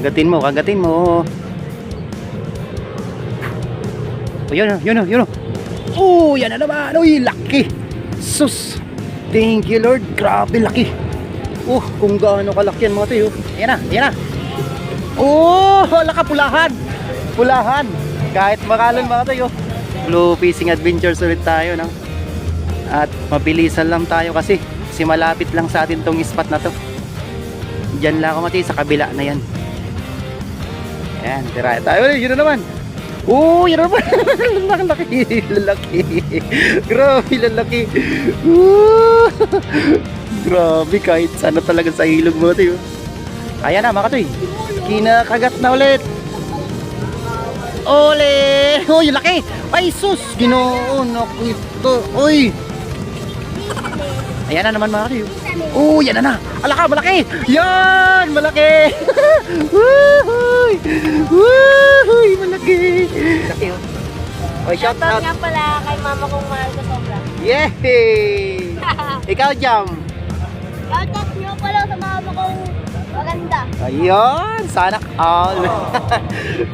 Kagatin mo, kagatin mo. Oh, yun, yun, yun. oh. Yan na naman. Uy, laki. Sus. Thank you, Lord. Grabe, laki. Oh, kung gaano kalaki yan mga tayo. Yan na, yan na. Oh, laka pulahan. Pulahan. Kahit makalon mga tayo. Blue fishing adventures ulit tayo, no? At mabilisan lang tayo kasi kasi malapit lang sa atin tong spot na to. Diyan lang ako mati sa kabila na yan. Ayan, tira tayo. Uy, yun na naman. Oo, yun na naman. lalaki, lalaki. Grabe, lalaki. Ooh. Grabe, kahit sana talaga sa ilog mo tayo. Ayan na, mga katoy. Kinakagat na ulit. Ole! Uy, laki! Ay, sus! Ginoo! Naku ito! Uy! Ayan na naman mga katoy. Oh, yan na na! Alaka, malaki! Yan! Malaki! Woohooy! Woohooy! Malaki! Laki oh. Oh, shout out! nga pala kay mama kong mahal ko sobra. Yay! Ikaw, Jam! Shoutout nyo pala sa mama kong maganda. Ayun! Sana all!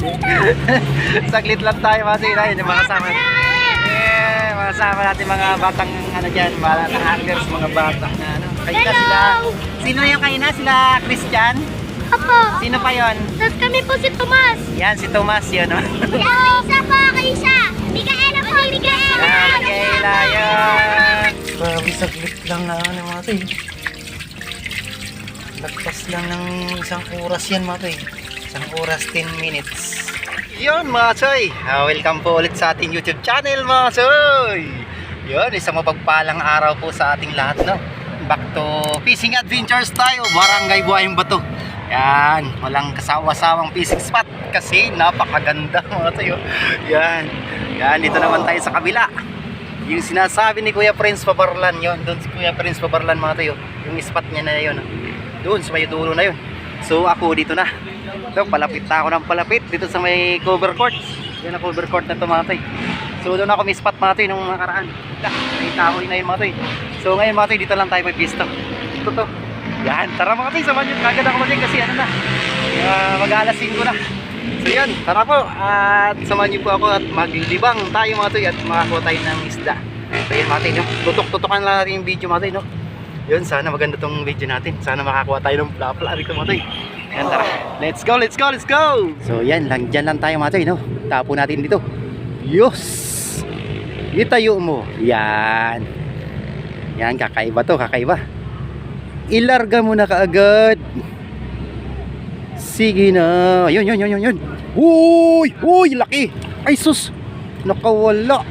Saglit lang tayo mga sinay. Yung mga kasama. Kasama natin mga batang ano dyan, mga batang hackers, mga batang na ano. Kayo na sila. Sino yung kayo na? Sila Christian? Apo, Sino pa yon? tapos kami po si Tomas. Yan, si Tomas yun. Oh. Yeah, isa po, kay isa. Mikaela po, Mikaela. Yan, Kayla yan. Grabe, saglit lang na ano mga to eh. Lagpas lang ng isang oras yan mga to eh. Isang oras 10 minutes. Yun mga soy, Ah, welcome po ulit sa ating YouTube channel mga soy. Yun, isang mapagpalang araw po sa ating lahat no. Back to fishing adventures tayo, Barangay Buhayong Bato. Yan, walang kasawa-sawang fishing spot kasi napakaganda mga soy. oh. Yan, yan, dito naman tayo sa kabila. Yung sinasabi ni Kuya Prince Pabarlan yon doon si Kuya Prince Pabarlan mga tayo yung spot niya na yun doon sa may dulo na yun so ako dito na ito palapit na ako ng palapit dito sa may cover court yan ang cover court na ito mga tayo so doon ako may spot mga tayo nung nakaraan may kahoy na yun mga tayo so ngayon mga tayo dito lang tayo may pisto ito to yan tara mga tayo samahan nyo kagad ako mag kasi ano na uh, mag alas 5 na So yun, tara po at samahan niyo po ako at maglibang tayo mga toy at makakuha tayo ng isda. So yun mga toy, no? tutok-tutokan lang natin yung video mga toy, no? Yun, sana maganda tong video natin. Sana makakuha tayo ng plapla dito mga toy. Yan, tara. Let's go, let's go, let's go! So yan, lang, dyan lang tayo mga toy, no? Tapo natin dito. Yos! Itayo mo. Yan. Yan, kakaiba to, kakaiba. Ilarga mo na kaagad. Sige na. Ayun, yun, yun, yun, yun. Uy! Uy! Laki! Ay, sus! Nakawala.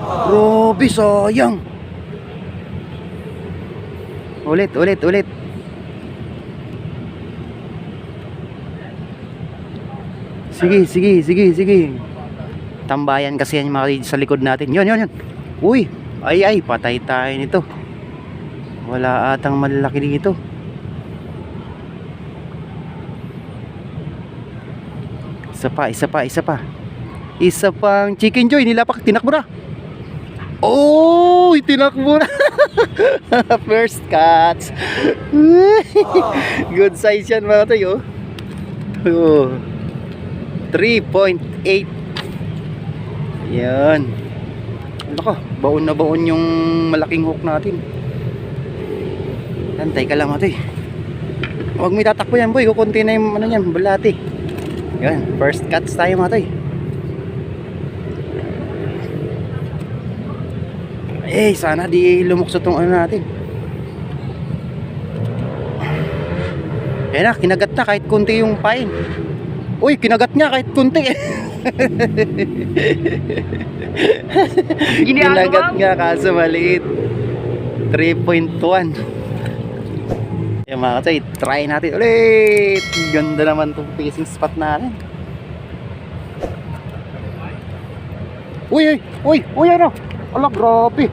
Grabe, sayang. Ulit, ulit, ulit. Sige, sige, sige, sige. Tambayan kasi yan mga sa likod natin. Yun, yun, yun. Uy! Ay, ay, patay tayo nito. Wala atang malalaki dito. Isa pa, isa pa, isa pa. Isa pang chicken joy, nilapak, tinakbo na. Oh, tinakbo na. First catch. Good size yan mga tayo. Oh. 3.8. Yan. Ano ka, baon na baon yung malaking hook natin. Antay ka lang tayo. Huwag may tatakbo yan boy, kukunti na yung ano yan, balati. Yan, first cuts tayo tay. Eh, sana di lumukso tong ano natin. Yan na, kinagat na kahit kunti yung pain. Uy, kinagat niya kahit kunti. kinagat nga kaso maliit. 3.1. Yan mga katay, try natin ulit. Ganda naman itong fishing spot natin. Uy, uy, uy, uy, ano? Ala, grabe.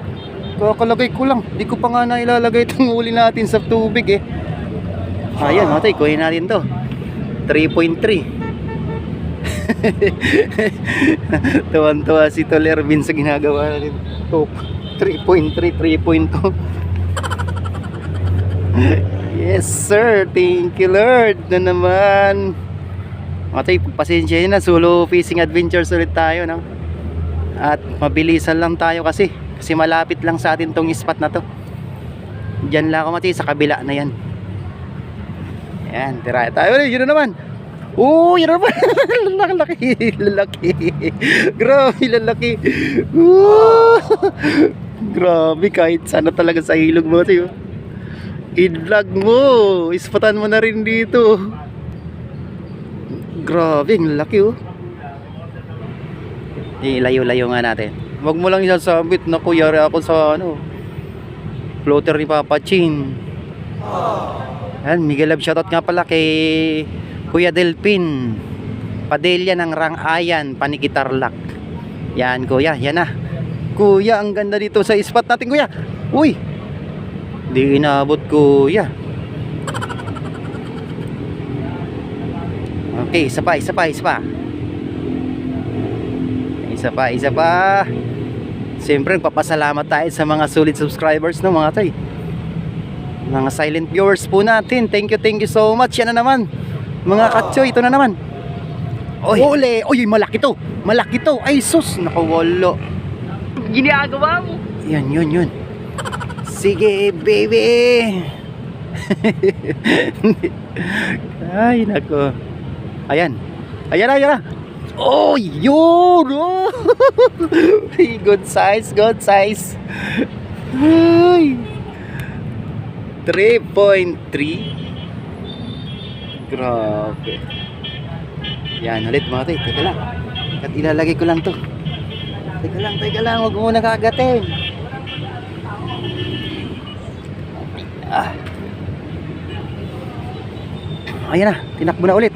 Kakalagay ko lang. Di ko pa nga na ilalagay itong huli natin sa tubig eh. Ayan, mga tay, kuhin natin to. 3.3. Tuwan-tuwa si Tol Ervin sa ginagawa natin. 3.3, 3.2. Yes, sir. Thank you, Lord. Na naman. Mga tayo, pasensya na. Solo fishing adventures ulit tayo, no? At mabilisan lang tayo kasi. Kasi malapit lang sa atin tong spot na to. Diyan lang ako mati sa kabila na yan. Yan, tira tayo. Yun na naman. Oo, yun na naman. lalaki, lalaki. Grabe, lalaki. Grabe, kahit sana talaga sa ilog mo tayo. I-vlog mo. Ispatan mo na rin dito. Grabe, ang laki oh. Ilayo-layo nga natin. Huwag mo lang isasabit na kuyari ako sa ano. Floater ni Papa Chin. Yan, Miguel Love shoutout nga pala kay Kuya Delpin. Padelya ng Rangayan, Panikitarlak. Yan kuya, yan na. Kuya, ang ganda dito sa spot natin kuya. Uy, Di inabot kuya. Okay, isa pa, isa pa, isa pa. Isa pa, isa pa. Siyempre, papasalamat tayo sa mga solid subscribers no mga tay. Mga silent viewers po natin. Thank you, thank you so much. Yan na naman. Mga katsoy, ito na naman. Oy. Ole, oy, malaki to. Malaki to. Ay, sus, nakawalo. Ginagawa mo. Yan, yun, yun. Sige, baby. Ay, nako. Ayan. Ayan, ayan. Oh, yun. Oh. good size, good size. Ay. 3.3. Grabe. Yan, ulit mga tayo. Teka lang. At ilalagay ko lang to. Teka lang, teka lang. Huwag muna kagatin. Ah. Ayan na, tinakbo na ulit.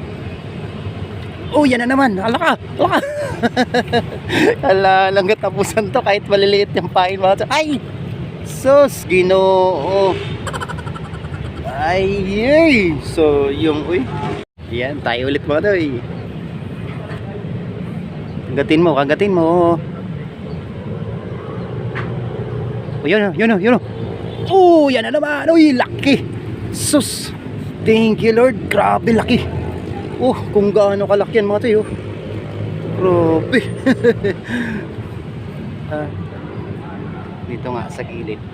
Oh, yan na naman. Ala ka, ala ka. ala, lang katapusan to kahit maliliit yung pain mga. Ay! Sus, ginoo. Ay, ay. So, yung, uy. Yan, tayo ulit mga eh. Kagatin mo, kagatin mo. Oh, yun, oh, yun, oh, yun. oh. Oh, yan na naman. Uy, laki. Sus. Thank you, Lord. Grabe, laki. Oh, kung gaano kalaki yan mga tayo. Grabe. ah, dito nga sa gilid.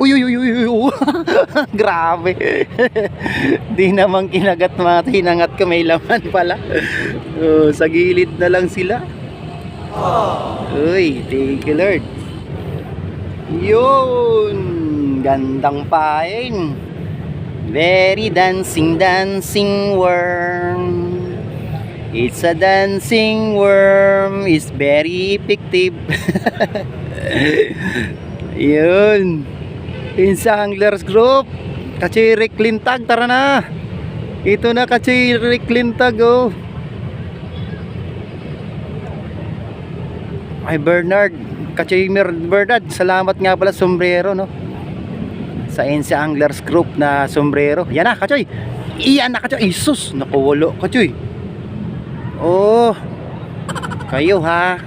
Uy, uy, uy, uy, uy. Grabe. Di naman kinagat mga tinangat ko may laman pala. Oh, sa gilid na lang sila. Uy, thank you Lord. Yun, gandang pain. Very dancing, dancing worm. It's a dancing worm. It's very effective. Yun. Insa Anglers Group. Kachirik Lintag, tara na. Ito na Kachirik Lintag, oh. Ay Bernard, Kachimer Bernard, salamat nga pala sombrero, no? Sa NC Anglers Group na sombrero. Yan na, Kachoy. Iyan na, Kachoy. Isus, nakuwalo, Kachoy. Oh, kayo ha.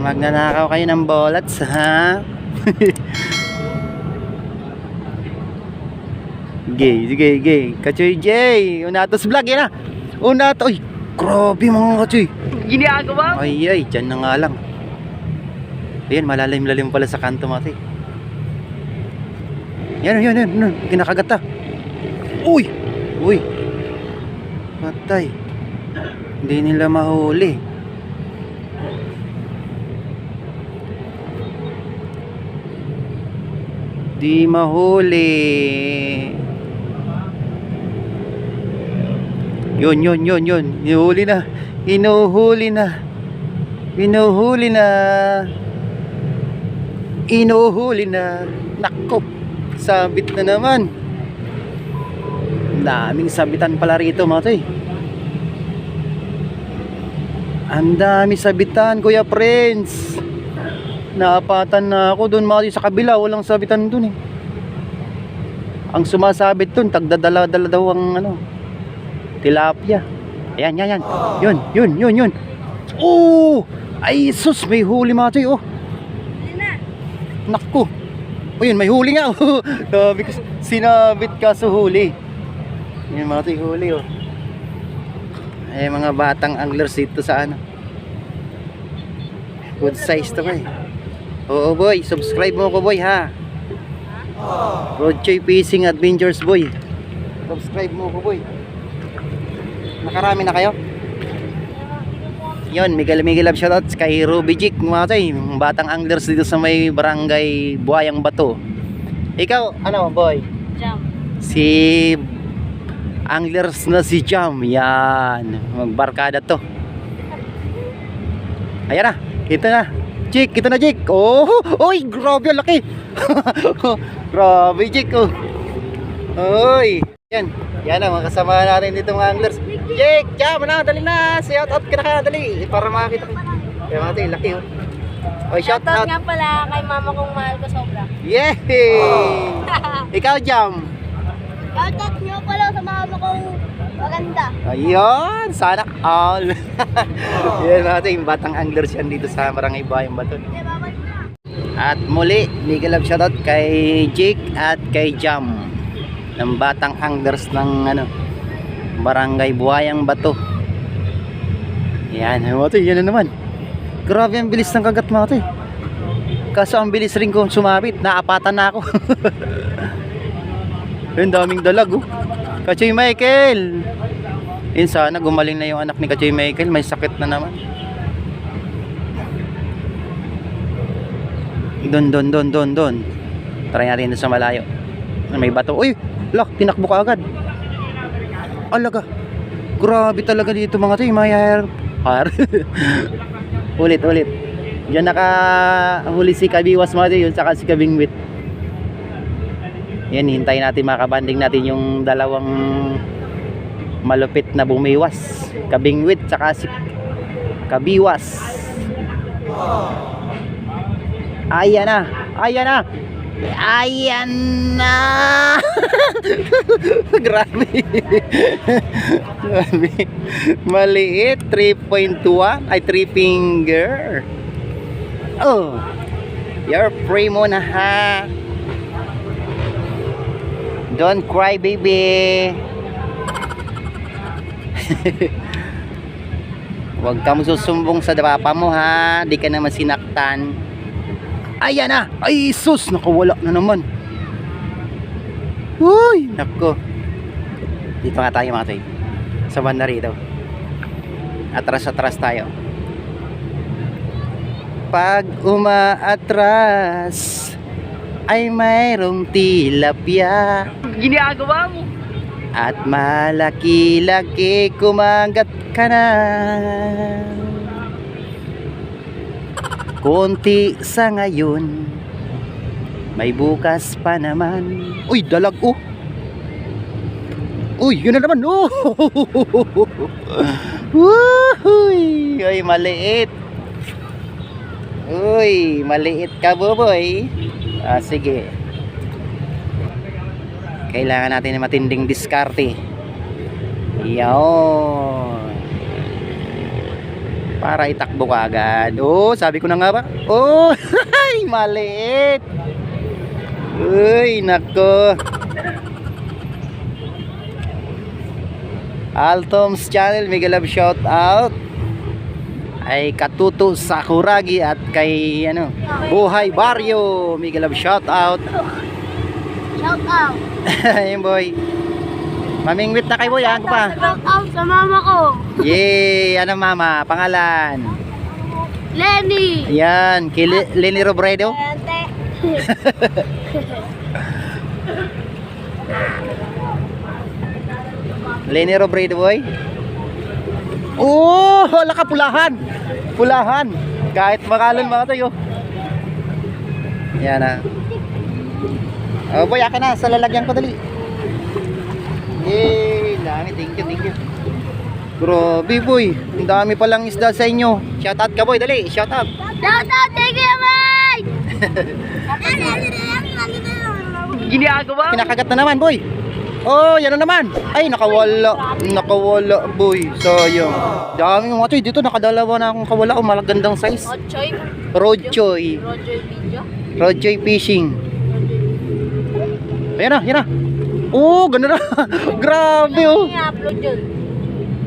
Magnanakaw kayo ng bolats ha. gay, gay, gay. Kachoy J. Unatos vlog yan na. Unato. Uy, grabe mga kachoy. Ginagawa. Ay, ay, dyan na nga lang. Ayan, malalim-lalim pala sa kanto mati. Yan, yan, yan, yan. Kinakagat ta. Uy! Uy! Patay. Hindi nila mahuli. Di mahuli. Yun, yun, yun, yun. Inuhuli na. Inuhuli na. Inuhuli na. Inuhuli na. Nako. Sabit na naman. Daming sabitan pala rito mga to eh. Ang dami sabitan, Kuya Prince. Naapatan na ako doon mga sa kabila, walang sabitan doon eh. Ang sumasabit doon, tagdadala-dala daw ang ano, tilapia. Ayan, yan, yan. Yun, yun, yun, yun. Oo! Ay, sus, may huli mga oh. Hindi na. Naku. O yun, may huli nga. oh. Sabi ko, sinabit ka sa huli. Yan mga huli, oh. Ay, mga batang anglers dito sa ano. Good size to, boy. Oo, boy. Subscribe mo ko, boy, ha. Rodchoy Fishing Adventures, boy. Subscribe mo ko, boy. Nakarami na kayo? Yun, Miguel Miguel Love shoutouts kay Ruby Jik, mga tay, batang anglers dito sa may barangay Buayang Bato. Ikaw, ano, boy? Jump. Si anglers na si Jam. Yan, magbarkada to. Ayan na, kita na. Jik, kita na Jik. Oh, oy, grabe, ang laki. grabe, Jik, oh. Oy, yan. Yan ang mga kasama natin dito mga anglers. Jake, Jam, na, dali na. Shout out ka na dali. Para makakita ko. Kaya mga laki oh. Oy, shout out. nga pala kay mama kong mahal ko sobra. Yay! Ikaw, Jam. Shoutout nyo pala sa mama kong maganda. Ayun, sana all. Yan natin, yung batang anglers yan dito sa Barangay Bayang Baton. At muli, mega love shoutout kay Jake at kay Jam ng batang anglers ng ano, Barangay Buhayang Bato. Yan, mga yan na naman. Grabe ang bilis ng kagat mga eh. Kaso ang bilis rin kong sumabit, naapatan na ako. Ang daming dalag oh. Kachoy Michael. Yun sana gumaling na yung anak ni Kachoy Michael, may sakit na naman. Don, don, don, don, don. Try natin doon sa malayo. May bato. Uy! Lak, tinakbo ka agad. Alaga. Grabe talaga dito mga to. May hair. Hair. ulit, ulit. Diyan nakahuli si Kabiwas mga to. Yun saka si Kabingwit. Yan, hintayin natin makabanding natin yung dalawang malupit na bumiwas. Kabingwit saka si Kabiwas. Ayan na. Ayan na. Ayan na. Grabe. Grabe. Maliit. 3.1. Ay, 3 finger. Oh. You're free muna ha. Don't cry, baby. Huwag ka mo susumbong sa papa mo ha. Di ka naman sinaktan. Ayan na! Ay, sus! Nakawala na naman. Uy! Nako. Dito nga tayo mga toy. Sa banda. Atras-atras tayo. Pag umaatras ay mayroong tilapia Ginagawa mo. at malaki-laki kumagat ka na. Konti sa ngayon, may bukas pa naman. Uy, dalag oh! Uy, yun na naman. Oh! Woohooy! Uy, maliit. Uy, maliit ka, boboy. Ah, sige. Kailangan natin ng matinding diskarte. Yawn. Para itakbo ka agad. Oh, sabi ko na nga ba? Oh, ay, maliit. Uy, nako. Altoms Channel, mega love shout out ay Katuto Sakuragi at kay ano Buhay Barrio mega love shout out Shout out. ayun boy. Mamingwit na kay boy ah, ano pa? Shout out sa mama ko. yay! Ano mama? Pangalan? Lenny. yan. Kay Le- Lenny Robredo. Lenny Robredo boy? Oh wala ka pulahan. Pulahan. Kahit makalon mga tayo. Yan ah oh boy akin na sa lalagyan ko dali yay dami thank you thank you grabe boy ang dami palang isda sa inyo shout out ka boy dali shout out Shout out. Thank you, Mike. kinakagat na naman boy Oh, yan na naman. Ay, nakawala. Nakawala, boy. Sayang. Dami mga choy. Dito nakadalawa na akong kawala. Oh, malagandang size. Ochoy. Road choy. Roger Video. Road choy fishing. Ayan na, yan na. Oh, ganda na. Grabe, oh. I-upload yun.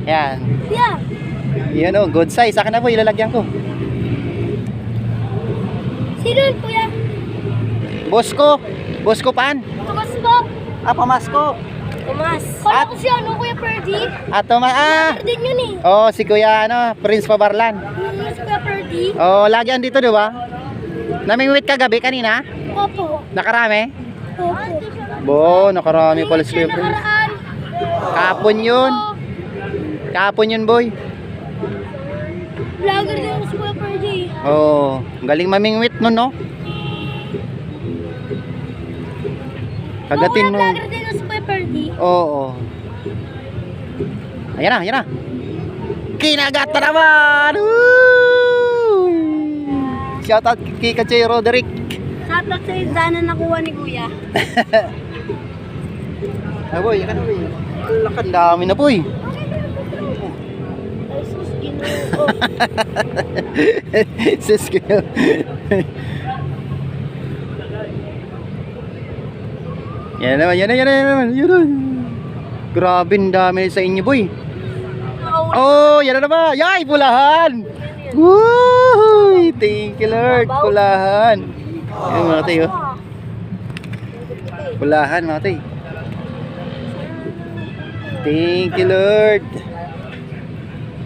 Yan. Yeah. Yan, oh. Good size. Akin na po, ilalagyan ko. Sino yun, kuya? Boss ko. Boss ko pan. Tumas po. Ah, pamasko. Tumas. At- Kala ko si ano, kuya Ferdy. At tuma, ah. Din yun eh. Oh, si Kuya, ano, Prince Pabarlan. Hmm, si kuya Ferdy. Oh, lagi andito, di ba? Namingwit ka gabi kanina? Opo. Nakarami? Opo. Bo, nakarami pala si Kuya Prince. Nakaraan. Kapon yun. Kapon yun, boy. Vlogger din si kuya Ferdy. Oh, galing mamingwit nun, no? Kagatin mo. vlogger din si kuya Ferdy. Oo. Ayan na, ayan na. Kinagat na naman! Woo! Shoutout kay Kachay Roderick. Shoutout sa sana nakuha ni kuya. Ah, boy, na, boy. Ang lakan, dami na, boy. Ginoo. Sis yun. yan naman, yan na, yan na, yan naman. Yan na. Grabe, ang dami sa inyo, boy. Oh, yan na naman. Yay, pulahan. Woo! Thank you, Lord. Pulahan. Yan, mga tayo. Pulahan, mga tayo. Thank you, Lord.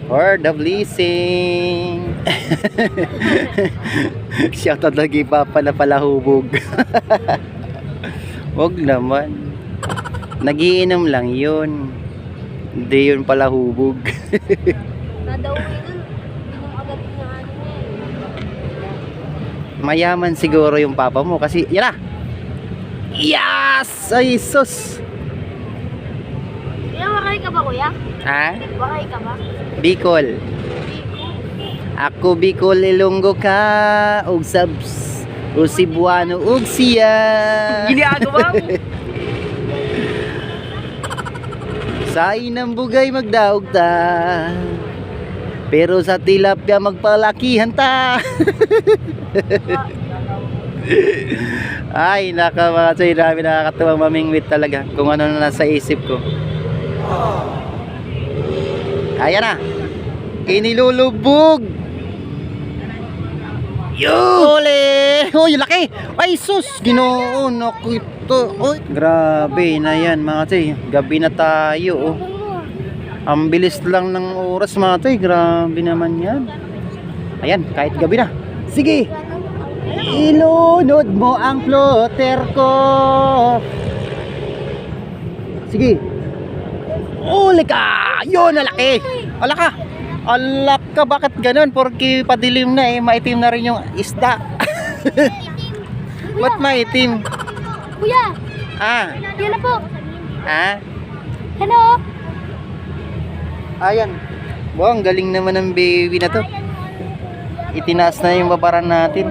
For the blessing. Shoutout lagi papa na palahubog. Wag naman. Nagiinom lang yun. Hindi yun agad niya ano. Mayaman siguro yung papa mo kasi yan na. Yes! Ay, sus! Wakay ka ba kuya? Ha? Wakay ka ba? Bicol. Ako Bicol Ilonggo ka ug subs o Cebuano ug siya. Ginagawa mo? Sa inang bugay magdaog ta. Pero sa tilapia magpalakihan ta. Ay, naka mga tsoy, dami nakakatuwang mamingwit talaga kung ano na nasa isip ko. Ayan na. Inilulubog. Yo! Ole! Uy, laki! Ay, sus! Ginoo! Naku ito! Uy! Grabe na yan mga tsoy. Gabi na tayo. Oh. Ang bilis lang ng oras mga tsoy. Grabe naman yan. Ayan, kahit gabi na. Sige! Ilunod mo ang floater ko. Sige. Uli ka! Yun, alaki! Ala ka! Alak ka, bakit ganun? Porque padilim na eh, maitim na rin yung isda. Ba't maitim? Kuya, Ah, yan na po. ah, Hello? ayan. Wow, ang galing naman ng baby na to. Itinaas na yung babaran natin.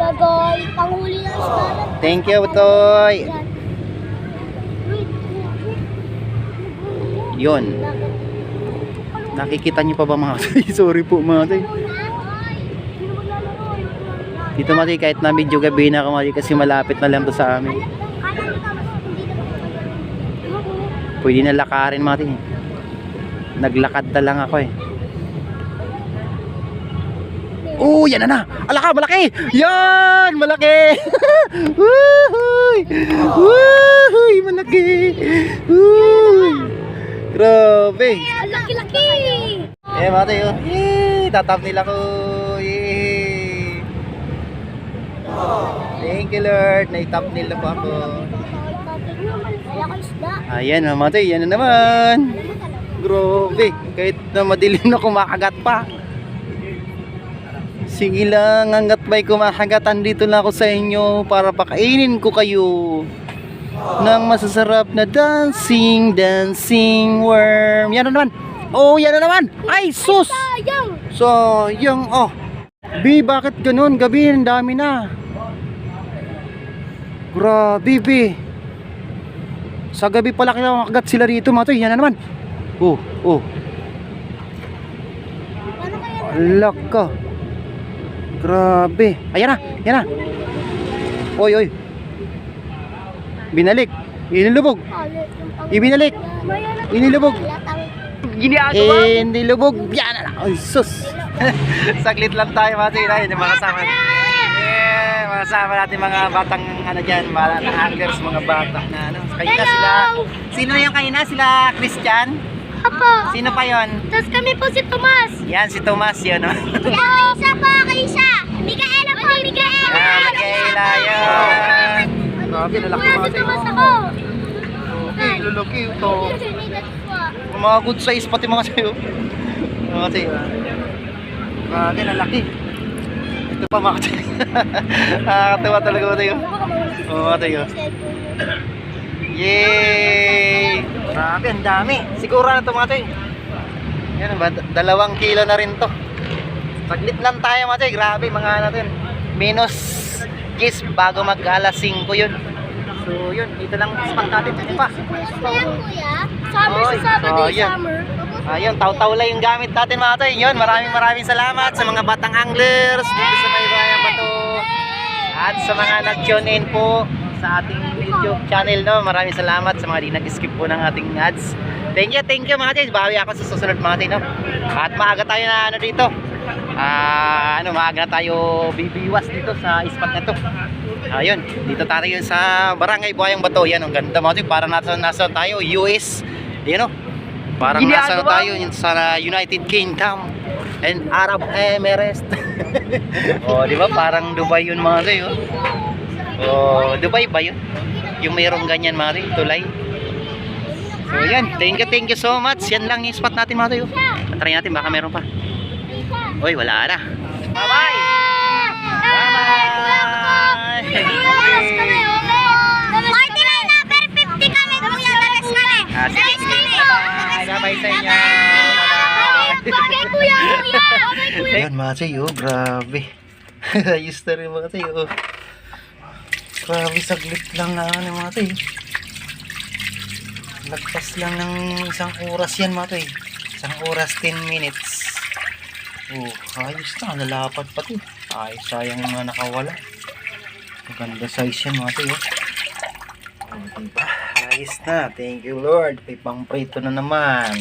Panghuli ng. Thank you, Toy. Yon. Nakikita niyo pa ba mga tay? Sorry po mga tay. Dito mati kahit na medyo gabi na ako mati kasi malapit na lang to sa amin. Pwede na lakarin mga tay. Naglakad na lang ako eh. Oh, yan na na. Ala ka, malaki. Yan, malaki. Woohooy. Woohooy, malaki. Woohooy. Grabe. Ang laki-laki! Eh, mga tayo. Yay! Tatap nila ko. Yay! Thank you, Lord. Naitap nila po ako. Ayan, tayo. Yan na naman. Grabe. Kahit na madilim na kumakagat pa. Sige lang, hanggat may kumakagat, andito lang ako sa inyo para pakainin ko kayo ng masasarap na dancing, dancing worm. Yan na naman. Oh, yan na naman. Ay, sus! So, yung, oh. B, bakit ganun? Gabi, ang dami na. Grabe, B. Sa gabi pala kinakagat sila rito mga toy. Yan na naman. Oh, oh. Alak ka. Grabe. Ayan na, yan na. Oy, oy. Binalik. Inilubog. Ibinalik. Inilubog. Eh, hindi lubog. Yan na. Ay, sus. Saglit lang tayo mga. Ayun, yung mga kasama. Yeah, mga kasama natin mga batang ano dyan, mga anglers, mga bata na ano. Kanina sila. Sino yung kanina? Sila Christian? Apo. Sino pa yon? Tapos kami po si Tomas. Yan, si Tomas yun. No? Kaisa po, Kaisa. Mikaela po, Mikaela. Ah, Mikaela, yun. Grabe, lalaki Kuya, mga si tayo. Tomas ako. Okay, lalaki ito. Mga good size pati mga sayo. Mga sayo. Grabe, lalaki. Ito pa mga sayo. Nakakatawa talaga mga tayo. Oo, mga tayo. Yay! Grabe, ang dami. Siguro na ito mga tayo. Yan ba, dalawang kilo na rin to. Saglit lang tayo mga tayo. Grabe, mga natin. Minus kiss bago mag alas 5 yun. So yun, dito lang spot natin. Ano pa? Summer sa Sabado oh, yan. summer. Ayun, taw-taw lang yung gamit natin mga tayo. Yun, maraming maraming salamat sa mga batang anglers dito sa may bayang bato. At sa mga nag-tune in po sa ating YouTube channel, no? Maraming salamat sa mga di nag-skip po ng ating ads. Thank you, thank you mga tayo. Bawi ako sa susunod mga tayo, no? At maaga tayo na ano dito. Ah, ano, maaga na tayo bibiwas dito sa spot na to. Ayun, dito tayo sa Barangay Buhayang Bato. Yan, ang ganda tayo. Parang nasa, nasa tayo, US. Yan, no? Parang nasa ano tayo sa United Kingdom and Arab Emirates. oh, di ba? Parang Dubai yun mga tayo. Oh, Dubai ba yun? Yung mayroong ganyan mga tayo, tulay. So yan, thank you, thank you so much. Yan lang yung spot natin mga tayo. Try natin, baka meron pa. Oy, wala na. Bye-bye! Bye-bye! Dalas kami, okay? 49 na, pero 50 kami, kuya. Dalas kami. Ah. Ayun mga sayo, grabe. Ayos na rin mga sayo. Grabe, saglit lang na ano mga sayo. Lagpas lang ng isang oras yan mga sayo. Isang oras, 10 minutes. Oh, ayos na. Lalapat pati. Ay, sayang mga nakawala. Maganda size yan mga sayo. Oh, diba? Ayos na. Thank you Lord. May pang prito na naman.